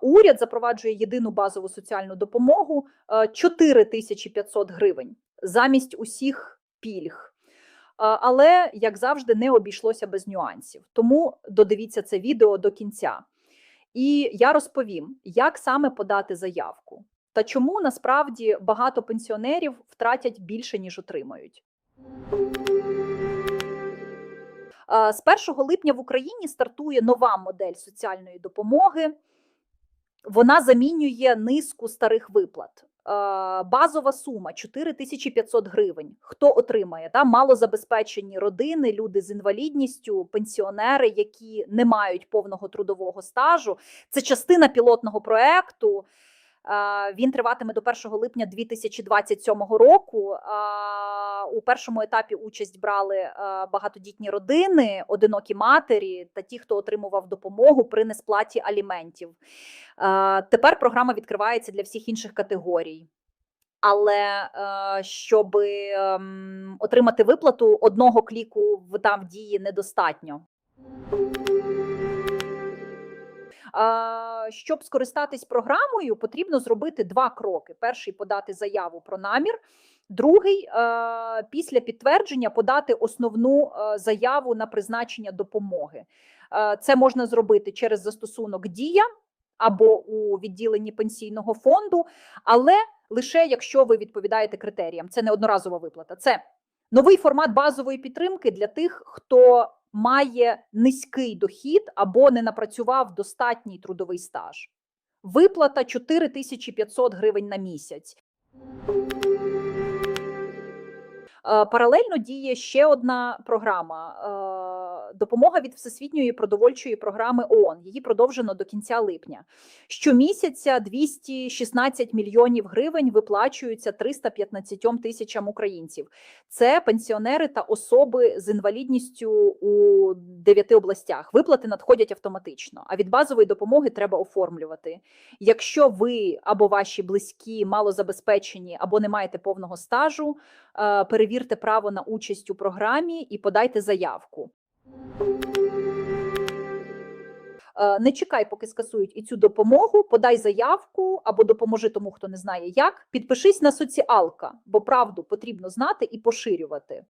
Уряд запроваджує єдину базову соціальну допомогу 4500 гривень замість усіх пільг. Але, як завжди, не обійшлося без нюансів. Тому додивіться це відео до кінця. І я розповім, як саме подати заявку та чому насправді багато пенсіонерів втратять більше, ніж отримають. З 1 липня в Україні стартує нова модель соціальної допомоги. Вона замінює низку старих виплат. Базова сума 4500 гривень. Хто отримає? да малозабезпечені родини, люди з інвалідністю, пенсіонери, які не мають повного трудового стажу. Це частина пілотного проекту. Він триватиме до 1 липня 2027 року. У першому етапі участь брали багатодітні родини, одинокі матері та ті, хто отримував допомогу при несплаті аліментів. Тепер програма відкривається для всіх інших категорій. Але щоб ем, отримати виплату одного кліку в дії недостатньо. Щоб скористатись програмою, потрібно зробити два кроки: перший подати заяву про намір. Другий після підтвердження подати основну заяву на призначення допомоги. Це можна зробити через застосунок Дія або у відділенні пенсійного фонду, але лише якщо ви відповідаєте критеріям. Це не одноразова виплата. Це новий формат базової підтримки для тих, хто має низький дохід або не напрацював достатній трудовий стаж. Виплата 4500 гривень на місяць. Е, паралельно діє ще одна програма е, допомога від Всесвітньої продовольчої програми ООН. Її продовжено до кінця липня. Щомісяця 216 мільйонів гривень виплачуються 315 тисячам українців. Це пенсіонери та особи з інвалідністю у дев'яти областях. Виплати надходять автоматично. А від базової допомоги треба оформлювати. Якщо ви або ваші близькі малозабезпечені, або не маєте повного стажу, е, перевірте право на участь у програмі і подайте заявку. Е, не чекай, поки скасують і цю допомогу. Подай заявку або допоможи тому, хто не знає як. Підпишись на соціалка, бо правду потрібно знати і поширювати.